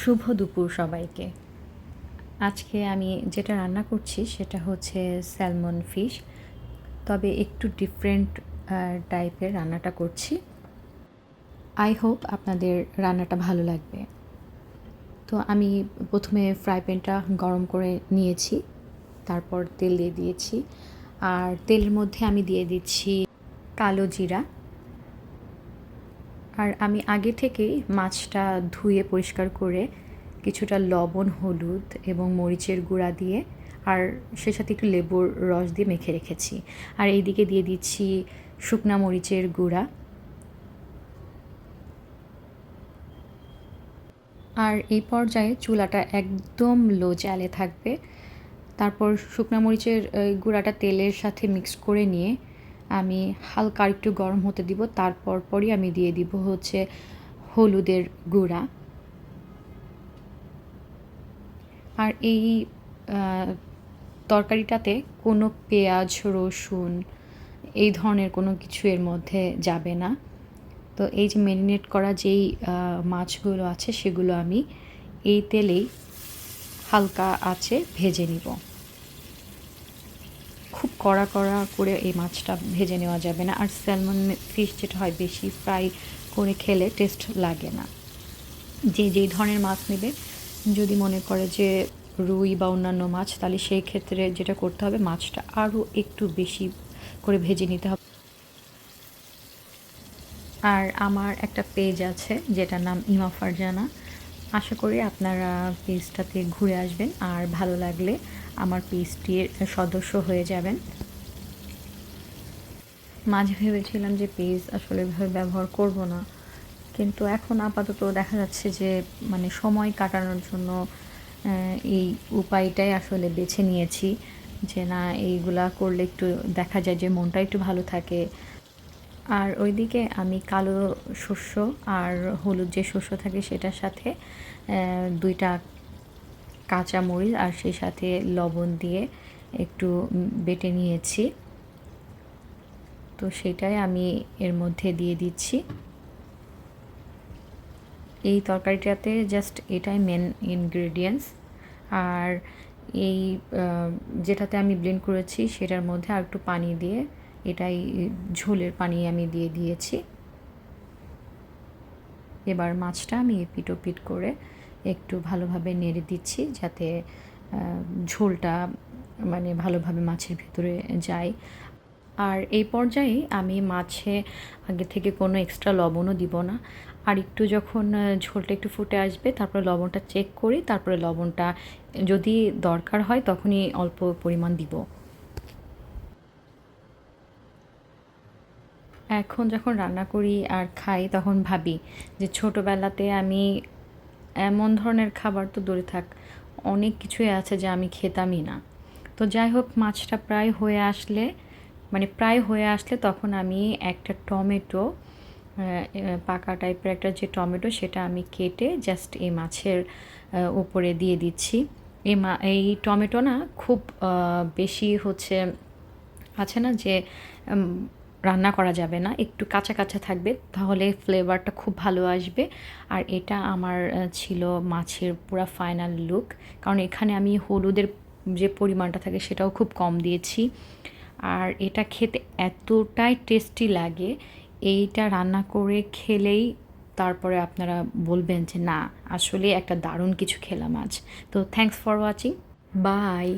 শুভ দুপুর সবাইকে। আজকে আমি যেটা রান্না করছি সেটা হচ্ছে স্যালমন ফিশ, তবে একটু ডিফারেন্ট টাইপের রান্নাটা করছি। আই হোপ আপনাদের রান্নাটা ভালো লাগবে। তো আমি প্রথমে ফ্রাই প্যানটা গরম করে নিয়েছি, তারপর তেল দিয়ে দিয়েছি, আর তেলের মধ্যে আমি দিয়ে দিচ্ছি কালো জিরা। আর আমি আগে থেকেই মাছটা ধুয়ে পরিষ্কার করে কিছুটা লবণ, হলুদ এবং মরিচের গুঁড়া দিয়ে আর সে সাথে একটু লেবুর রস দিয়ে মেখে রেখেছি। আর এইদিকে দিয়ে দিচ্ছি শুকনা মরিচের গুঁড়া। আর এই পর্যায়ে চুলাটা একদম লো জালে থাকবে। তারপর শুকনা মরিচের গুঁড়াটা তেলের সাথে মিক্স করে নিয়ে আমি হালকা একটু গরম হতে দিব, তারপর পরই আমি দিয়ে দিব হচ্ছে হলুদের গুঁড়া। আর এই তরকারিটাতে কোনো পেঁয়াজ, রসুন, এই ধরনের কোনো কিছু এর মধ্যে যাবে না। তো এই যে ম্যারিনেট করা যেই মাছগুলো আছে সেগুলো আমি এই তেলেই হালকা আছে ভেজে নিব। খুব কড়া কড়া করে এই মাছটা ভেজে নেওয়া যাবে না। আর স্যালমন ফিশ যেটা হয় বেশি ফ্রাই করে খেলে টেস্ট লাগে না। যে যেই ধরনের মাছ নেবে, যদি মনে করে যে রুই বা অন্যান্য মাছ, তাহলে সেই ক্ষেত্রে যেটা করতে হবে, মাছটা আরও একটু বেশি করে ভেজে নিতে হবে। আর আমার একটা পেজ আছে, যেটার নাম ইমা ফারজানা। আশা করি আপনারা পেজটাতে ঘুরে আসবেন, আর ভালো লাগলে আমার পেজটির সদস্য হয়ে যাবেন। মাঝে ভেবেছিলাম যে পেজ আসলে এভাবে ব্যবহার করব না, কিন্তু এখন আপাতত দেখা যাচ্ছে যে মানে সময় কাটানোর জন্য এই উপায়টাই আসলে বেছে নিয়েছি যে না, এইগুলা করলে একটু দেখা যায় যে মনটা একটু ভালো থাকে আর ওইদিকে আমি কালো শস্য আর হলুদ যে শস্য থাকে সেটার সাথে দুইটা কাঁচা মরিচ আর সেই সাথে লবণ দিয়ে একটু বেটে নিয়েছি। তো সেটাই আমি এর মধ্যে দিয়ে দিচ্ছি। এই তরকারিটাতে জাস্ট এটাই মেন ইনগ্রেডিয়েন্টস আর এই যেটাতে আমি ব্লেন্ড করেছি সেটার মধ্যে আর একটু পানি দিয়ে এটাই ঝোলের পানি আমি দিয়ে দিয়েছি। এবার মাছটা আমি পিটো পিট করে একটু ভালোভাবে নেড়ে দিচ্ছি যাতে ঝোলটা মানে ভালোভাবে মাছের ভিতরে যায়। আর এই পর্যায়ে আমি মাছে আগে থেকে কোনো এক্সট্রা লবণও দিব না। আর একটু যখন ঝোলটা একটু ফুটে আসবে, তারপরে লবণটা চেক করি তারপরে লবণটা যদি দরকার হয় তখনই অল্প পরিমাণ দিব। এখন যখন রান্না করি আর খাই তখন ভাবি যে ছোটোবেলাতে আমি এমন ধরনের খাবার তো দূরে থাক, অনেক কিছুই আছে যা আমি খেতামই না। তো যাই হোক, মাছটা প্রায় হয়ে আসলে মানে প্রায় হয়ে আসলে তখন আমি একটা টমেটো পাকা টাইপের একটা যে টমেটো সেটা আমি কেটে জাস্ট এই মাছের উপরে দিয়ে দিচ্ছি। এই মা, এই টমেটো না খুব বেশি হচ্ছে, আছে না যে রান্না করা যাবে না, একটু কাঁচা কাঁচা থাকবে, তাহলে ফ্লেভারটা খুব ভালো আসবে। আর এটা আমার ছিল মাছের পুরো ফাইনাল লুক কারণ এখানে আমি হলুদের যে পরিমাণটা থাকে সেটাও খুব কম দিয়েছি। আর এটা খেতে এতটাই টেস্টি লাগে, এইটা রান্না করে খেলেই তারপরে আপনারা বলবেন যে, না, আসলে একটা দারুণ কিছু খেলাম আজ। তো থ্যাংকস ফর ওয়াচিং বাই